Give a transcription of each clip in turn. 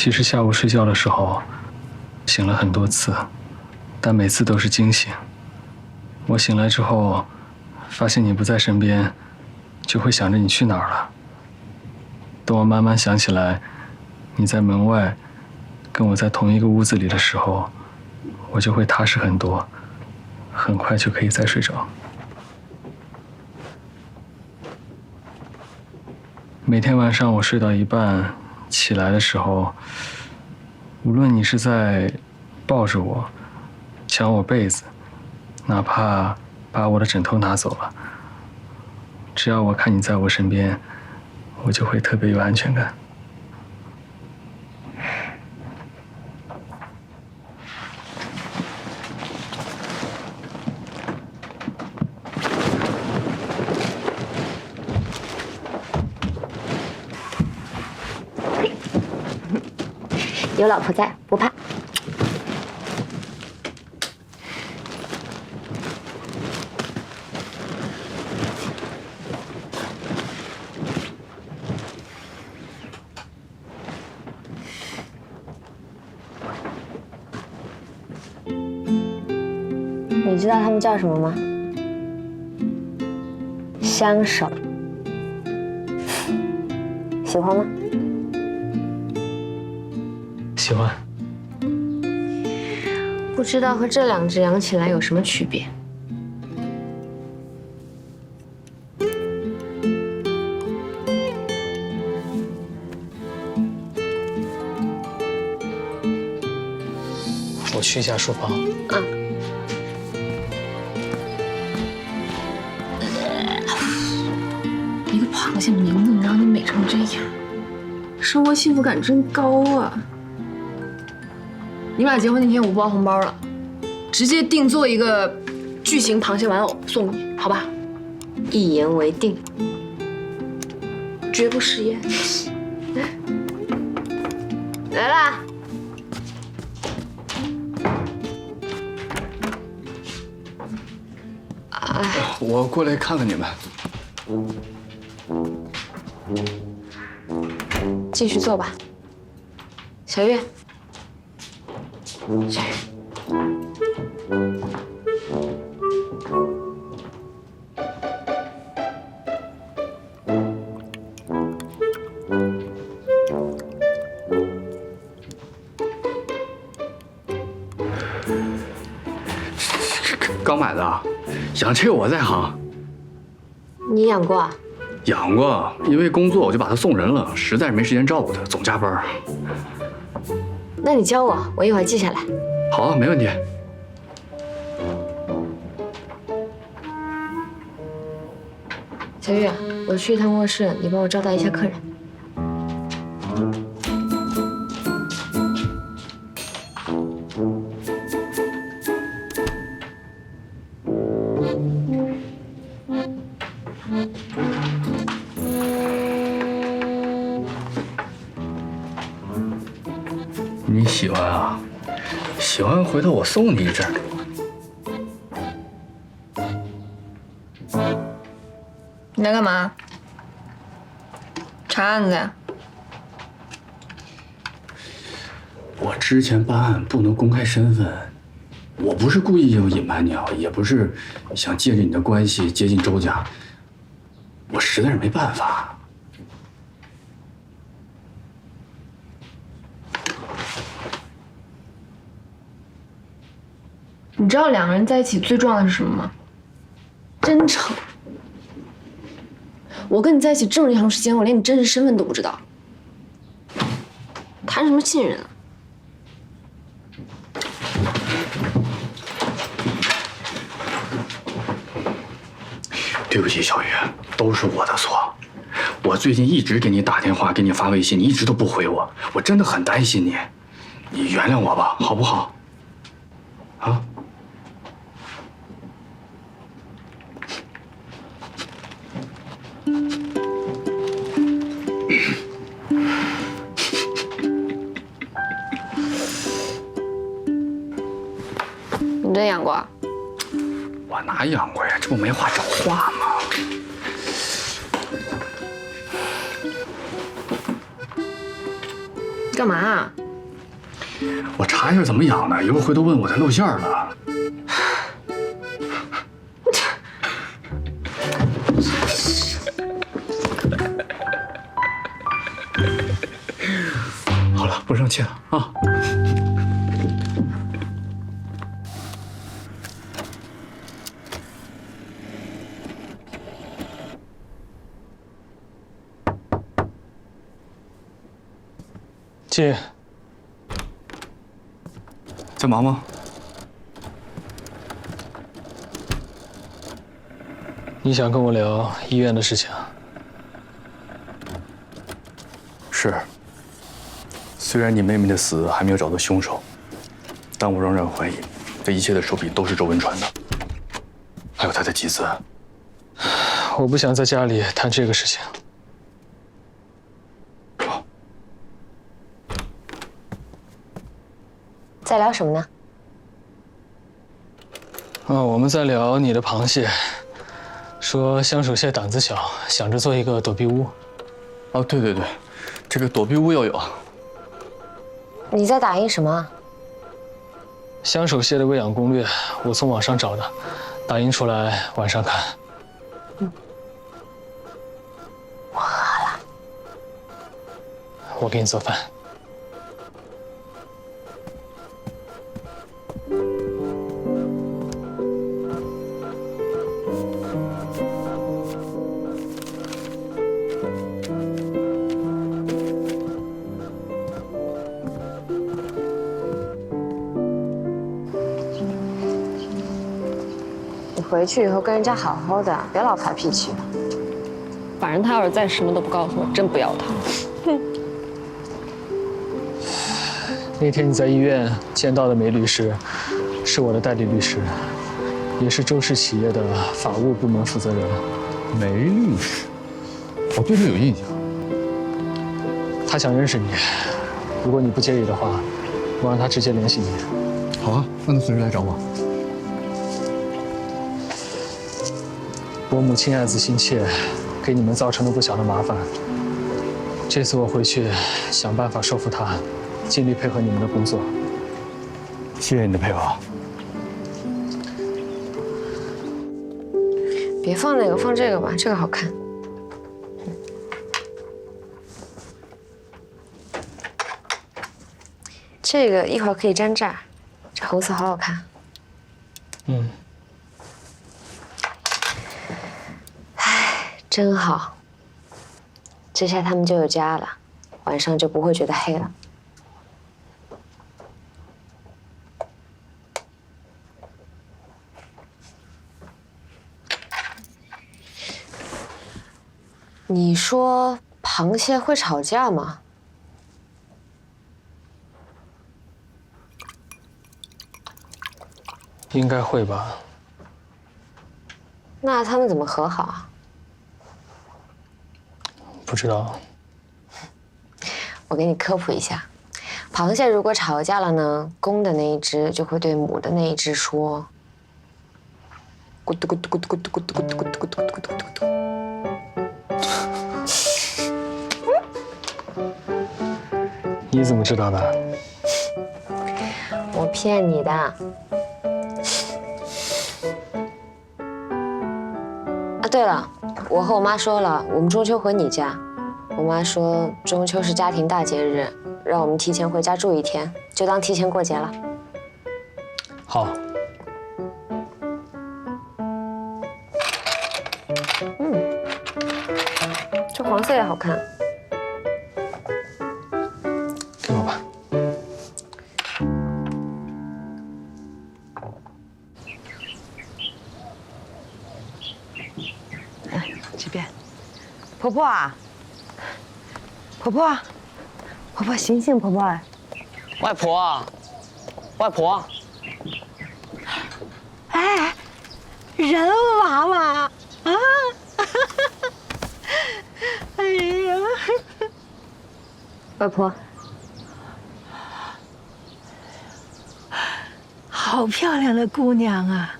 其实下午睡觉的时候，醒了很多次，但每次都是惊醒。我醒来之后，发现你不在身边，就会想着你去哪儿了。等我慢慢想起来，你在门外，跟我在同一个屋子里的时候，我就会踏实很多，很快就可以再睡着。每天晚上我睡到一半起来的时候，无论你是在抱着我、抢我被子，哪怕把我的枕头拿走了，只要我看你在我身边，我就会特别有安全感。有老婆在，不怕。你知道他们叫什么吗？相守。喜欢吗？喜欢。不知道和这两只养起来有什么区别？我去一下书房。啊。一个螃蟹名字能让你美成这样，生活幸福感真高啊！你们俩结婚那天我不包红包了，直接定做一个巨型螃蟹玩偶送你，好吧？一言为定，绝不食言。来啦！我过来看看你们。继续做吧，小月。小月。刚买的，养这个我在行。你养过啊？养过，因为工作我就把它送人了，实在是没时间照顾它，总加班。那你教我，我一会儿记下来。好啊，没问题。小玉，我去一趟卧室，你帮我招待一下客人。回头我送你一只。你在干嘛？查案子呀？我之前办案不能公开身份，我不是故意要隐瞒你啊，也不是想借着你的关系接近周家，我实在是没办法。你知道两个人在一起最重要的是什么吗？真诚。我跟你在一起这么长时间，我连你真实身份都不知道，谈什么信任啊？对不起，小雨，都是我的错。我最近一直给你打电话，给你发微信，你一直都不回我，我真的很担心你。你原谅我吧，好不好？干嘛啊？我查一下怎么养的，一会儿回头问我才露馅了进。在忙吗？你想跟我聊医院的事情？是。虽然你妹妹的死还没有找到凶手，但我仍然怀疑，这一切的手笔都是周文川的，还有他的妻子。我不想在家里谈这个事情。好，在聊什么呢？啊，我们在聊你的螃蟹，说香手蟹胆子小，想着做一个躲避屋。哦，对对对，这个躲避屋要有。你在打印什么？香手蟹的喂养攻略，我从网上找的，打印出来晚上看。嗯，我饿了。我给你做饭。回去以后跟人家好好的，别老发脾气。反正他要是再什么都不告诉我，真不要他。哼。那天你在医院见到的梅律师，是我的代理律师，也是周氏企业的法务部门负责人。梅律师，我对他有印象。他想认识你，如果你不介意的话，我让他直接联系你。好啊，那他随时来找我。我母亲爱子心切，给你们造成了不小的麻烦。这次我回去想办法说服她，尽力配合你们的工作。谢谢你的配合。别放那个，放这个吧，这个好看。这个一会儿可以粘这儿，这红色好好看。嗯。真好。这下他们就有家了，晚上就不会觉得黑了。你说螃蟹会吵架吗？应该会吧。那他们怎么和好啊？不知道。我给你科普一下，螃蟹如果吵架了呢，公的那一只就会对母的那一只说：“咕嘟咕嘟咕嘟咕嘟咕嘟咕嘟咕嘟咕嘟咕嘟咕嘟咕嘟。”你怎么知道的？我骗你的。啊，对了，我和我妈说了，我们中秋回你家。我妈说中秋是家庭大节日，让我们提前回家住一天，就当提前过节了。好。嗯，这黄色也好看。婆婆啊，婆婆，婆婆醒醒，婆婆。外婆，外婆。哎，人娃娃啊！哎呀，外婆，好漂亮的姑娘啊！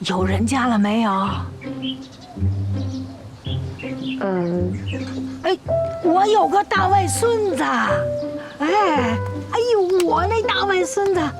有人家了没有？嗯，哎，我有个大外孙子，哎，哎呦，我那大外孙子，哎，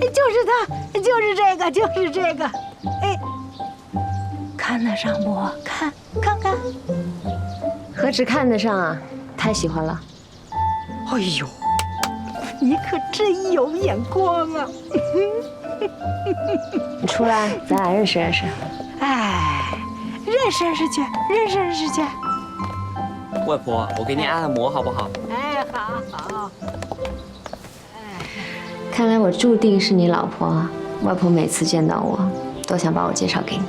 就是他，就是这个，就是这个，哎，看得上不？看，看看，何止看得上啊，太喜欢了。哎呦，你可真有眼光啊！你出来，咱俩认识认识。哎，认识认识去，认识认识去。外婆，我给你按按摩好不好？哎，好好。哎看来我注定是你老婆啊！外婆每次见到我，都想把我介绍给你。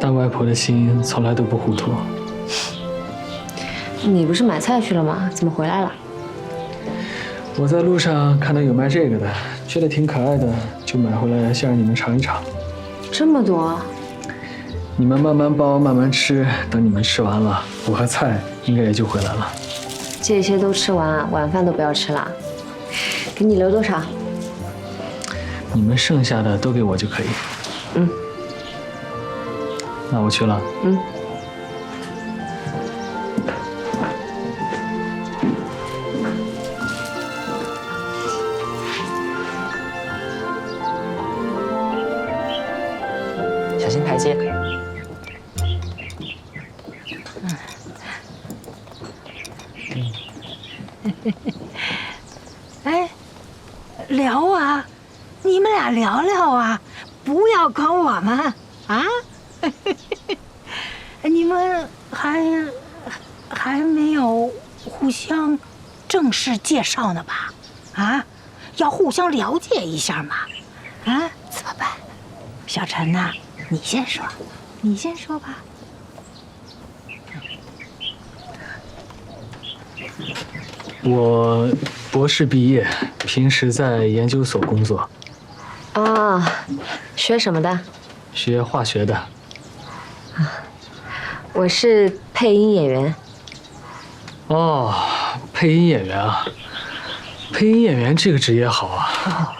但外婆的心从来都不糊涂。你不是买菜去了吗？怎么回来了？我在路上看到有卖这个的，觉得挺可爱的，就买回来先让你们尝一尝。这么多？你们慢慢包，慢慢吃。等你们吃完了，我和菜应该也就回来了。这些都吃完，晚饭都不要吃了。给你留多少？你们剩下的都给我就可以。嗯。那我去了。嗯。正式介绍呢吧？啊，要互相了解一下嘛。啊，怎么办？小陈呐、你先说，你先说吧。我博士毕业，平时在研究所工作，啊，学什么的？学化学的。啊我是配音演员。哦，配音演员啊，配音演员这个职业好啊。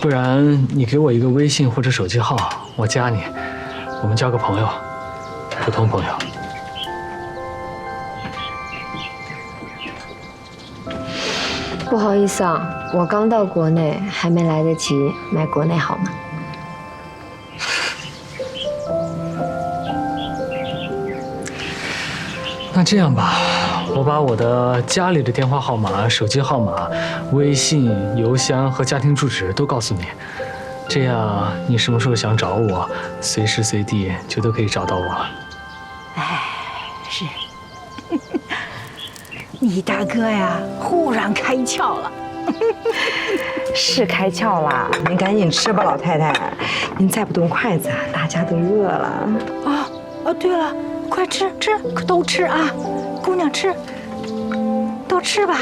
不然你给我一个微信或者手机号，我加你，我们交个朋友，普通朋友。不好意思啊，我刚到国内，还没来得及买国内号码。那这样吧，我把我的家里的电话号码、手机号码、微信、邮箱和家庭住址都告诉你，这样你什么时候想找我，随时随地就都可以找到我了。哎，是，你大哥呀，忽然开窍了。是开窍了！您赶紧吃吧，老太太。您再不动筷子，大家都饿了。啊啊，对了，快吃吃，可都吃啊！姑娘吃，都吃吧。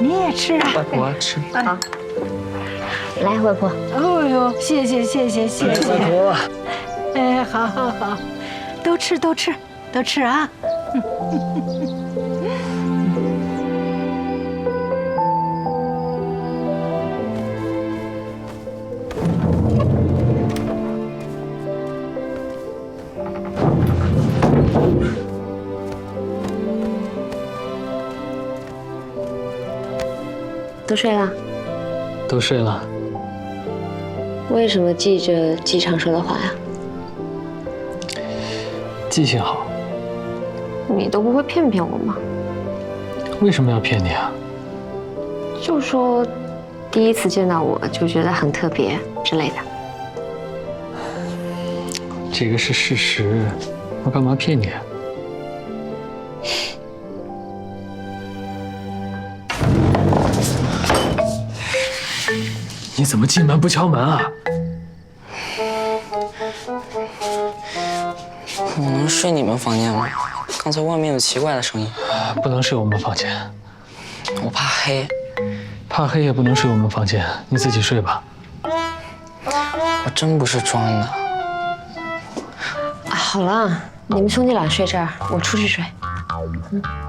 你也吃啊！外婆吃。啊，来，外婆。哎呦，谢谢谢谢谢谢。外婆，哎，好好好，都吃都吃都吃啊！都睡了？都睡了。为什么记着机场说的话呀？记性好，你都不会骗骗我吗？为什么要骗你啊？就说第一次见到我就觉得很特别之类的。这个是事实，我干嘛骗你啊？你怎么进门不敲门啊？我能睡你们房间吗？刚才外面有奇怪的声音，不能睡我们房间，我怕黑。怕黑也不能睡我们房间，你自己睡吧。我真不是装的。啊，好了，你们兄弟俩睡这儿，我出去睡。谢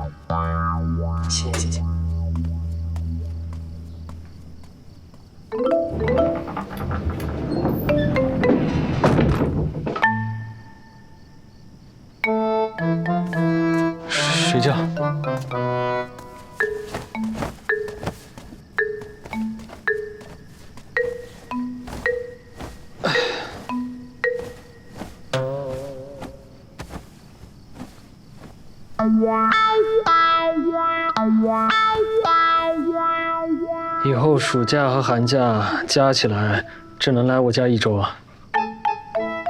暑假和寒假加起来只能来我家一周啊。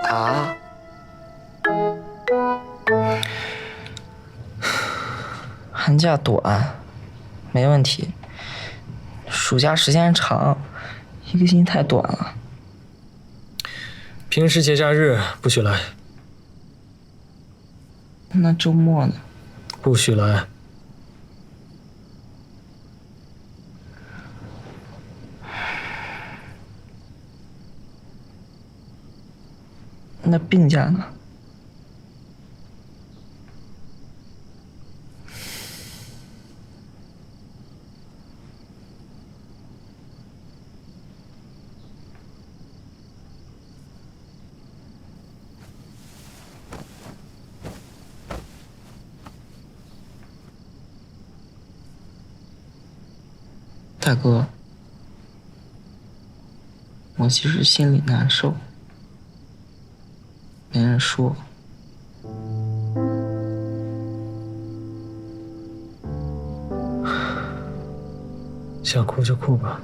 啊？寒假短，没问题。暑假时间长，一个星期太短了。平时节假日不许来，那周末呢？不许来。那病假呢？大哥，我其实心里难受，说。想哭就哭吧。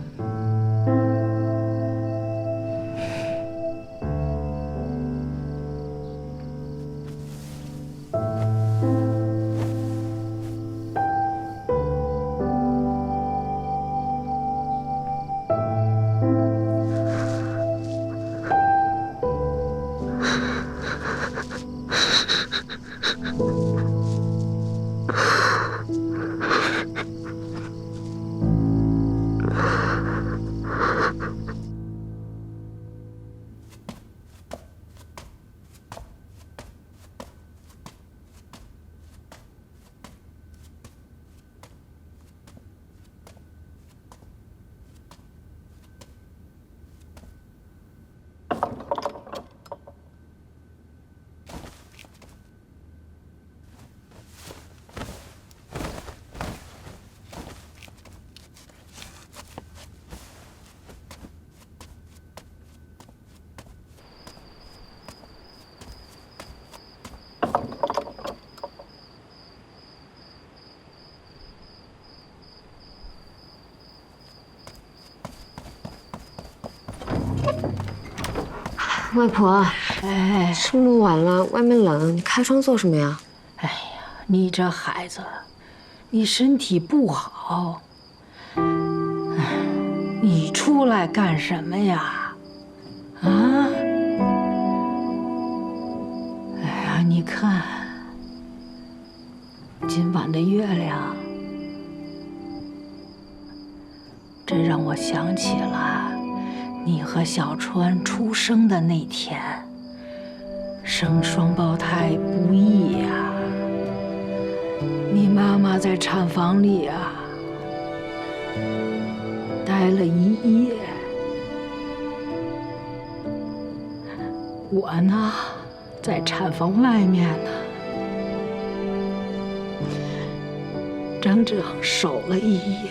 外婆，哎，这么晚了，外面冷，你开窗做什么呀？哎呀你这孩子，你身体不好，哎，你出来干什么呀？啊？哎呀，你看，今晚的月亮，这让我想起了你和小川出生的那天。生双胞胎不易呀、你妈妈在产房里啊，待了一夜。我呢，在产房外面呢，整整守了一夜。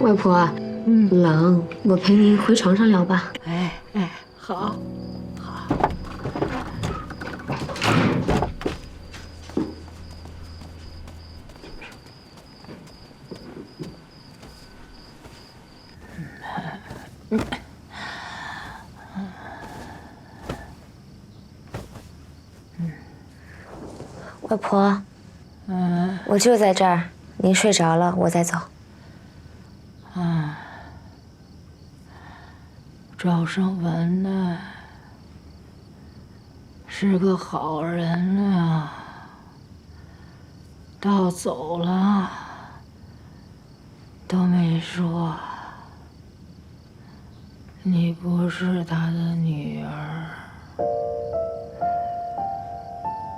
外婆，嗯，冷，我陪您回床上聊吧。哎哎，好，好。外婆，嗯，我就在这儿，您睡着了，我再走。赵胜文呢，是个好人啊，到走了都没说你不是他的女儿。